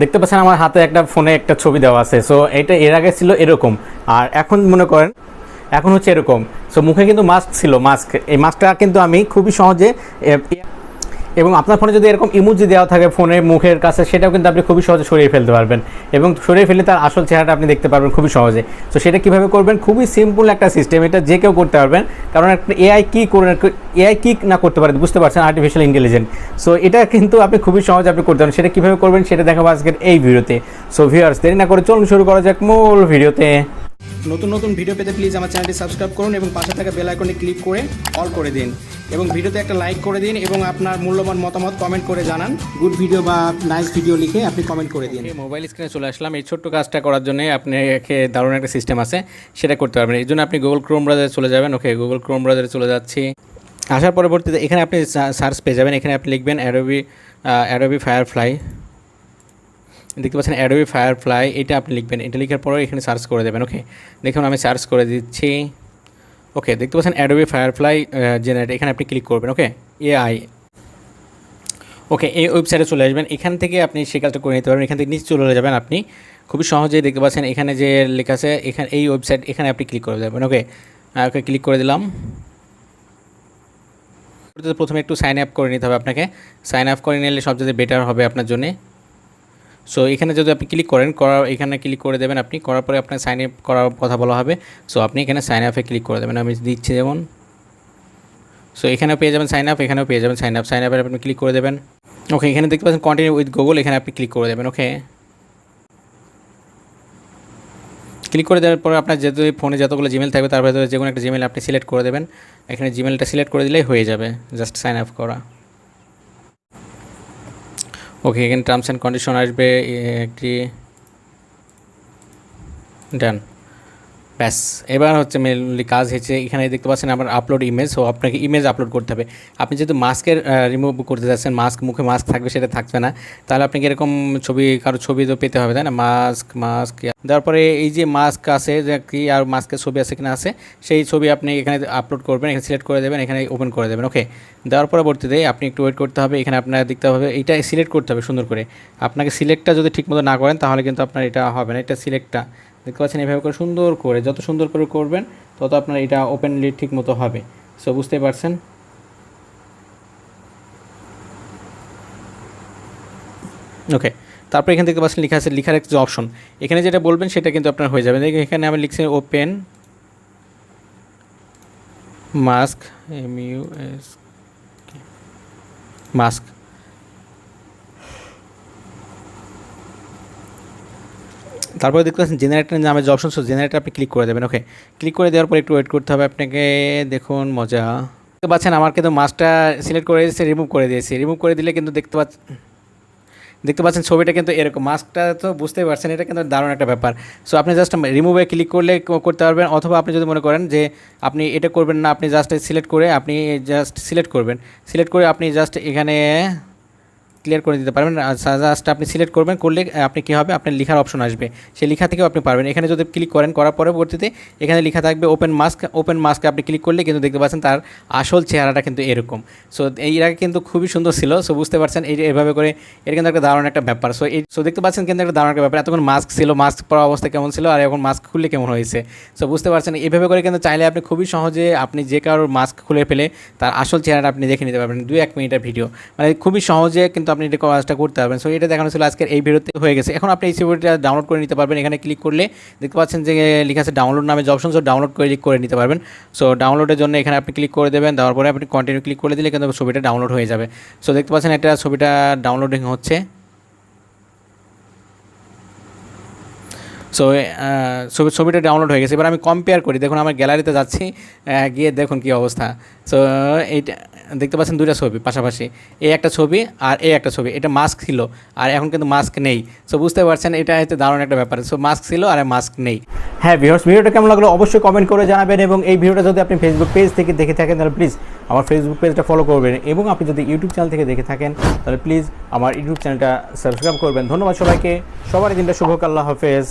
দেখতে পাচ্ছেন আমার হাতে একটা ফোনে একটা ছবি দেওয়া আছে। সো এটা এর আগে ছিল এরকম। আর এখন মনে করেন, এখন হচ্ছে এরকম। সো মুখে কিন্তু মাস্ক ছিল মাস্ক এই মাস্কটা কিন্তু আমি খুবই সহজে এবং আপনার ফোনে যদি এরকম ইমোজি দেওয়া থাকে ফোনের মুখের কাছে, সেটাও কিন্তু আপনি খুবই সহজে সরিয়ে ফেলতে পারবেন। এবং সরিয়ে ফেলে তার আসল চেহারাটা আপনি দেখতে পারবেন খুবই সহজে। তো সেটা কীভাবে করবেন? খুবই সিম্পল একটা সিস্টেম এটা যে কেউ করতে পারবেন। কারণ একটা এআই কি করে এআই কি না করতে পারে, বুঝতে পারছেন? আর্টিফিশিয়াল ইন্টেলিজেন্স সো এটা কিন্তু আপনি খুবই সহজে আপনি করতে পারেন সেটা কীভাবে করবেন? সেটা দেখাবো আজকের এই ভিডিওতে। সো ভিউয়ার্স দেরি না করে চলুন শুরু করা যাক মূল ভিডিওতে। নতুন নতুন ভিডিও পেতে প্লিজ আমার চ্যানেলটি সাবস্ক্রাইব করুন এবং পাশে থাকা বেল আইকনে ক্লিক করে অল করে দিন। এবং ভিডিওতে একটা লাইক করে দিন এবং আপনার মূল্যবান মতামত কমেন্ট করে জানান। গুড ভিডিও বা নাইস ভিডিও লিখে আপনি কমেন্ট করে দিন। মোবাইল স্ক্রিনে চলে আসলাম। এই ছোট্ট কাজটা করার জন্য আপনাকে দারুণ একটা সিস্টেম আছে। সেটা করতে পারবেন। এই জন্য আপনি গুগল ক্রোম ব্রাউজারে চলে যাবেন। ওকে গুগল ক্রোম ব্রাউজারে চলে যাচ্ছি। আসার পরবর্তীতে এখানে আপনি সার্চ পেয়ে যাবেন। এখানে আপনি লিখবেন অ্যাডোবি অ্যাডোবি ফায়ারফ্লাই দেখতে পাচ্ছেন অ্যাডোবি ফায়ারফ্লাই এটা আপনি লিখবেন, এটা লেখার পরে এখানে সার্চ করে দেবেন ওকে দেখুন, আমি সার্চ করে দিচ্ছি। ওকে দেখতে পাচ্ছেন অ্যাডোবি ফায়ারফ্লাই জেনারেট এখানে আপনি ক্লিক করবেন ওকে এআই ওকে এই ওয়েবসাইটে চলে আসবেন, এখান থেকে আপনি সেই কাজটা করে নিতে পারবেন, এখান থেকে নিচে চলে যাবেন আপনি। খুবই সহজেই দেখতে পাচ্ছেন, এখানে যে লেখা আছে, এখানে, এই ওয়েবসাইট এখানে আপনি ক্লিক করে দেবেন ওকে ওকে ক্লিক করে দিলাম। প্রথমে একটু সাইন আপ করে নিতে হবে আপনাকে। সাইন আপ করে নিলে সবচেয়ে বেটার হবে আপনার জন্যে। সো এখানে যদি আপনি ক্লিক করেন, করা, এখানে ক্লিক করে দেবেন আপনি, করার পরে আপনার সাইন আপ করার কথা বলা হবে। সো আপনি এখানে সাইন আপে ক্লিক করে দেবেন। আমি দিচ্ছি যেমন। সো এখানেও পেয়ে যাবেন সাইন আপ এখানেও পেয়ে যাবেন সাইন আপ সাইন আপে আপনি ক্লিক করে দেবেন। ওকে এখানে দেখতে পাচ্ছেন কন্টিনিউ উইথ গুগল এখানে আপনি ক্লিক করে দেবেন। ওকে ক্লিক করে দেওয়ার পরে আপনার যেহেতু ফোনে যতগুলো জিমেল থাকবে, তার ভেতরে যে কোনো একটা জিমেল আপনি সিলেক্ট করে দেবেন। এখানে জিমেলটা সিলেক্ট করে দিলেই হয়ে যাবে। জাস্ট সাইন আপ করা। ওকে এখানে টার্মস অ্যান্ড কন্ডিশন আসবে একটি ডান ব্যাস, এবার হচ্ছে মেনলি কাজ হচ্ছে এখানে দেখতে পাচ্ছেন আমার আপলোড ইমেজ সো আপনাকে ইমেজ আপলোড করতে হবে। আপনি যেহেতু মাস্কের রিমুভ করতে যাচ্ছেন মাস্ক মুখে মাস্ক থাকবে, সেটা থাকবে না। তাহলে আপনাকে এরকম ছবি, কারও ছবি তো পেতে হবে, তাই না? মাস্ক মাস্ক দেওয়ার পরে এই যে মাস্ক আছে, যে কি আর মাস্কের ছবি আছে কিনা আছে, সেই ছবি আপনি এখানে আপলোড করবেন, এখানে সিলেক্ট করে দেবেন, এখানে ওপেন করে দেবেন ওকে দেওয়ার পরবর্তীতে আপনি একটু ওয়েট করতে হবে, এখানে আপনার দেখতে হবে, এটা সিলেক্ট করতে হবে সুন্দর করে। আপনাকে সিলেক্টটা যদি ঠিকমতো না করেন, তাহলে কিন্তু আপনার এটা হবে না, এটা সিলেক্টটা দেখতে পাচ্ছেন, এভাবে করে সুন্দর করে, যত সুন্দর করে করবেন, তত আপনার এটা ওপেনলি ঠিক মতো হবে। সো বুঝতে পারছেন? ওকে তারপর এখানে দেখতে পাচ্ছেন, লেখা আছে, লেখার একটা অপশন এখানে যেটা বলবেন, সেটা কিন্তু আপনার হয়ে যাবে। দেখুন, এখানে আমি লিখছি open mask M S mask তারপরে দেখতে পাচ্ছেন জেনারেটর নামে যে অপশন সো জেনারেটর আপনি ক্লিক করে দেবেন ওকে ক্লিক করে দেওয়ার পর একটু ওয়েট করতে হবে আপনাকে, দেখুন, মজা। দেখতে পাচ্ছেন, আমার কিন্তু মাছটা সিলেক্ট করে দিয়েছে রিমুভ করে দিয়েছি। রিমুভ করে দিলে কিন্তু দেখতে পাচ্ছেন দেখতে পাচ্ছেন ছবিটা কিন্তু এরকম। মাস্কটা তো বুঝতেই পারছেন, এটা কিন্তু দারুণ একটা ব্যাপার। সো আপনি জাস্ট রিমুভে ক্লিক করলে করতে পারবেন, অথবা আপনি যদি মনে করেন যে আপনি এটা করবেন না, আপনি জাস্ট সিলেক্ট করে, আপনি জাস্ট সিলেক্ট করবেন। সিলেক্ট করে আপনি জাস্ট এখানে ক্লিয়ার করে দিতে পারবেন। জাস্ট আপনি সিলেক্ট করবেন, করলে আপনি কী হবে? আপনার লেখার অপশন আসবে। সেই লেখা থেকেও আপনি পারবেন। এখানে যদি ক্লিক করেন, করার পরবর্তীতে এখানে লেখা থাকবে ওপেন মাস্ক ওপেন মাস্কে আপনি ক্লিক করলে কিন্তু দেখতে পাচ্ছেন তার আসল চেহারাটা কিন্তু এরকম। সো এই আগে কিন্তু খুবই সুন্দর ছিল। সো বুঝতে পারছেন এই এভাবে করে এটা কিন্তু একটা দারুণ একটা ব্যাপার। সো এই সো দেখতে পাচ্ছেন কিন্তু একটা দারুণ একটা ব্যাপার। এতক্ষণ মাস্ক ছিল মাস্ক পরা অবস্থা কেমন ছিল আর এখন মাস্ক খুললে কেমন হয়েছে? সো বুঝতে পারছেন এইভাবে করে কিন্তু চাইলে আপনি খুবই সহজে আপনি যে কারোর মাস্ক খুলে ফেলে তার আসল চেহারাটা আপনি দেখে নিতে পারবেন দুই এক মিনিটের ভিডিও মানে খুবই সহজে কিন্তু আপনি এটা কাজটা করতে পারবেন। সো এটা দেখানো ছিল আজকের এই ভিডিওতে হয়ে গেছে। এখন আপনি এই সিভিটা ডাউনলোড করে নিতে পারবেন। এখানে ক্লিক করলে দেখতে পাচ্ছেন যে লেখা আছে ডাউনলোড নামে যে অপশন সো ডাউনলোড করে ক্লিক করে নিতে পারবেন। সো ডাউনলোডের জন্য এখানে আপনি ক্লিক করে দেবেন। তারপরে পরে আপনি কন্টিনিউ ক্লিক করে দিলে কিন্তু ছবিটা ডাউনলোড হয়ে যাবে। সো দেখতে পাচ্ছেন একটা ছবিটা ডাউনলোডিং হচ্ছে। সো ছবি, ছবিটা ডাউনলোড হয়ে গেছে। এবার আমি কম্পেয়ার করি। দেখুন, আমার গ্যালারিতে যাচ্ছি গিয়ে দেখুন কী অবস্থা। সো এইটা, দেখতে পাচ্ছেন দুইটা ছবি পাশাপাশি। এই একটা ছবি আর এই একটা ছবি। এটা মাস্ক ছিল, আর এখন কিন্তু মাস্ক নেই। সো বুঝতে পারছেন, এটা হচ্ছে দারুণ একটা ব্যাপার। সো মাস্ক ছিল আর মাস্ক নেই। হ্যাঁ ভিউয়ার্স ভিডিওটা কেমন লাগল অবশ্যই কমেন্ট করে জানাবেন এবং এই ভিডিওটা যদি আপনি ফেসবুক পেজ থেকে দেখে থাকেন, তাহলে প্লিজ আমার ফেসবুক পেজটা ফলো করবেন এবং আপনি যদি ইউটিউব চ্যানেল থেকে দেখে থাকেন, তাহলে প্লিজ আমার ইউটিউব চ্যানেলটা সাবস্ক্রাইব করবেন। ধন্যবাদ সবাইকে। সবার দিনটা শুভ হাফেজ।